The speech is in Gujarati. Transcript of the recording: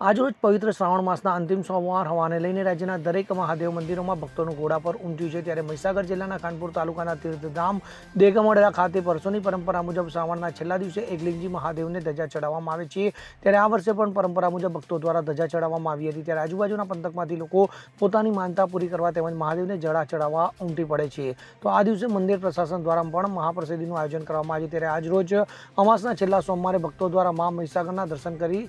આજરોજ પવિત્ર શ્રાવણ માસના અંતિમ સોમવાર હોવાને લઈને રાજ્યના દરેક મહાદેવ મંદિરોમાં ભક્તોનું ઘોડા પર ઉમટ્યું છે. ત્યારે મહીસાગર જિલ્લાના ખાનપુર તાલુકાના તીર્થધામ દેગમોડેરા ખાતે વર્ષોની પરંપરા મુજબ શ્રાવણના છેલ્લા દિવસે એકલિંગજી મહાદેવને ધજા ચડાવવામાં આવે છે. ત્યારે આ વર્ષે પણ પરંપરા મુજબ ભક્તો દ્વારા ધજા ચડાવવામાં આવી હતી. ત્યારે આજુબાજુના પંથકમાંથી લોકો પોતાની માનતા પૂરી કરવા તેમજ મહાદેવને જડા ચડાવવા ઉમટી પડે છે. તો આ દિવસે મંદિર પ્રશાસન દ્વારા પણ મહાપ્રસિદ્ધિનું આયોજન કરવામાં આવ્યું. ત્યારે આજરોજ અમાસના છેલ્લા સોમવારે ભક્તો દ્વારા મા મહીસાગરના દર્શન કરી